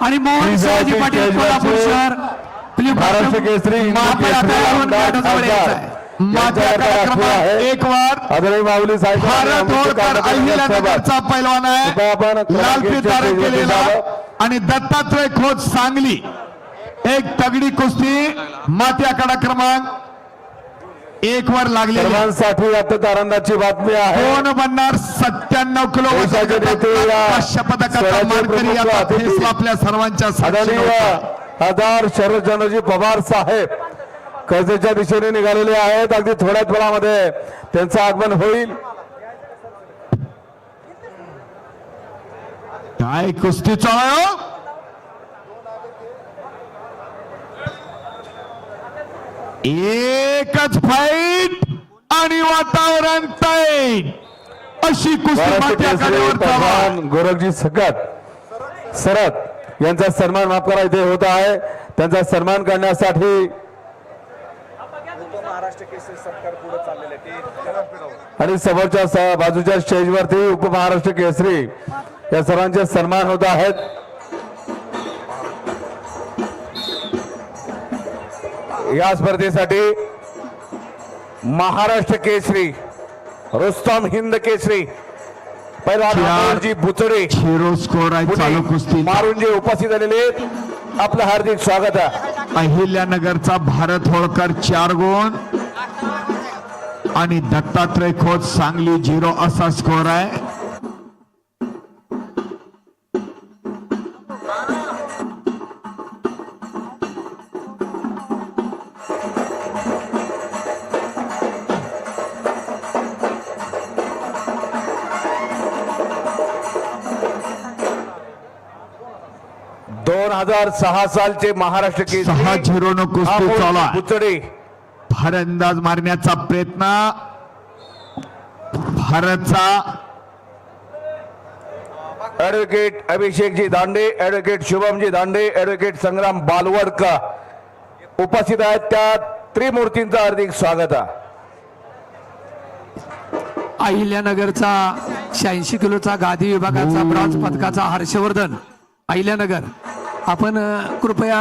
आणि मोहन शिवाजी पाटील कोल्हापूर शहर महाराष्ट्र केसरी. एक वर. माऊली साहेब भारत होळकर अहिल्यानगरचा पैलवान कृपया आपण आहे केलेला. आणि दत्तात्रय खोत सांगली. एक तगडी कुस्ती. माथ्या कडा क्रमांक एक वर लागलेली. सर्वांसाठी आनंदाची बातमी आहे. कोण बनणार? सत्त्याण्णव किलो पदकाचा मानकरी फैसला आपल्या सर्वांच्या होता. आधार शरदचंद्रजी पवार साहेब कर्जेच्या दिशेने निघालेले आहेत. अगदी थोड्याच वेळामध्ये त्यांचं आगमन होईल. काय कुस्ती चालू आहे, हो? एकच फाईट आणि वातावरण टाईट अशी कुस्ती गोरखजी सकट सरत यांचा सन्मान माफ करा इथे होत आहे. त्यांचा सन्मान करण्यासाठी आणि समोरच्या बाजूच्या स्टेजवरती उपमहाराष्ट्र केसरी या सर्वांचे सन्मान होत आहेत. या स्पर्धेसाठी महाराष्ट्र केसरी रुस्तम हिंद केसरी पहिला बुचडे चालू कुस्ती. मारून जे उपस्थित झालेले आहेत. आपलं हार्दिक स्वागत आहे. अहिल्यानगरचा भारत होळकर चार गुण. आणि दत्तात्रय खोत सांगली झिरो असा स्कोर आहे. दोन हजार सहा सालचे महाराष्ट्र सहा झिरो न कुस्ती चालू आहे. बुचडे. फलंदाज मारण्याचा प्रयत्न. भारतचा ऍडव्होकेट अभिषेकजी दांडे ऍडव्होकेट शुभमजी दांडे ऍडव्होकेट संग्राम बालवडकर उपस्थित आहेत त्या त्रिमूर्तींचं हार्दिक स्वागत आहे. अहिल्यानगरचा शहाऐंशी किलोचा गादी विभागाचा ब्रॉन्झ पदकाचा हर्षवर्धन. अहिल्यानगर आपण कृपया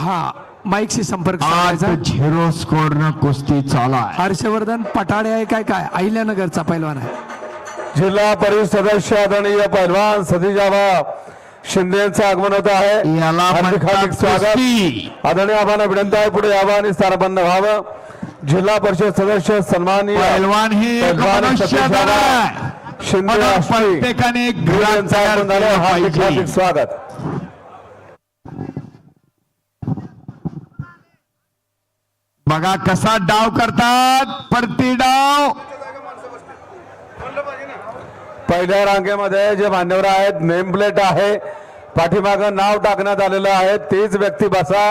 हा माईकशी संपर्क झिरो स्कोर न कुस्ती चालू हर्षवर्धन पटाडे आहे काय काय? अहिल्यानगरचा पैलवान आहे. जिल्हा परिषद सदस्य आदरणीय पैलवान सतीजाबा शिंदे यांचं आगमन होत आहे. याला स्वागत. आदरणीय आम्हाला विनंती आहे. पुढे यावं आणि स्थानबंद व्हावं. जिल्हा परिषद सदस्य सन्माननीय पैलवान ही प्रत्येकाने. हार्दिक स्वागत. बघा कसा डाव करतात परती डाव. पहिल्या रांगेमध्ये जे मान्यवर आहेत नेम प्लेट आहे पाठीमागं नाव टाकण्यात आलेलं आहे तीच व्यक्ती बसा.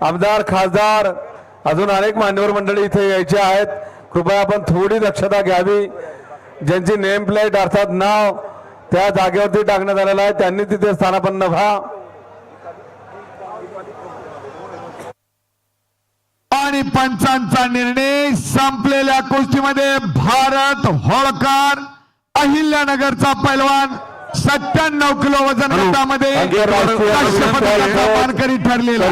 आमदार खासदार अजून अनेक मान्यवर मंडळी इथे यायचे आहेत. कृपया आपण थोडी दक्षता घ्यावी. ज्यांची नेम प्लेट अर्थात नाव त्या जागेवरती टाकण्यात आलेलं आहे. त्यांनी तिथे स्थानापन्न व्हा. आणि पंचांचा निर्णय संपलेल्या कुस्तीमध्ये भारत होळकर अहिल्यानगरचा पैलवान सत्त्याण्णव किलो वजन गटामध्ये मानकरी ठरलेला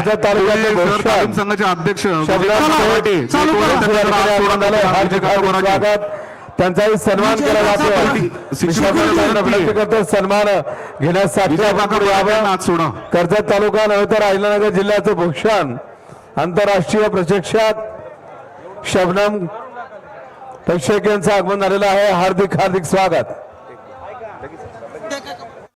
संघाचे अध्यक्ष त्यांचाही सन्मान केला जातो सन्मान घेण्यासाठी कर्जत तालुका नव्हे तर अहिल्यानगर जिल्ह्याचं भूषण आंतरराष्ट्रीय प्रशिक्षक शबनम प्रेक्षक यांचं आगमन झालेलं आहे. हार्दिक हार्दिक स्वागत.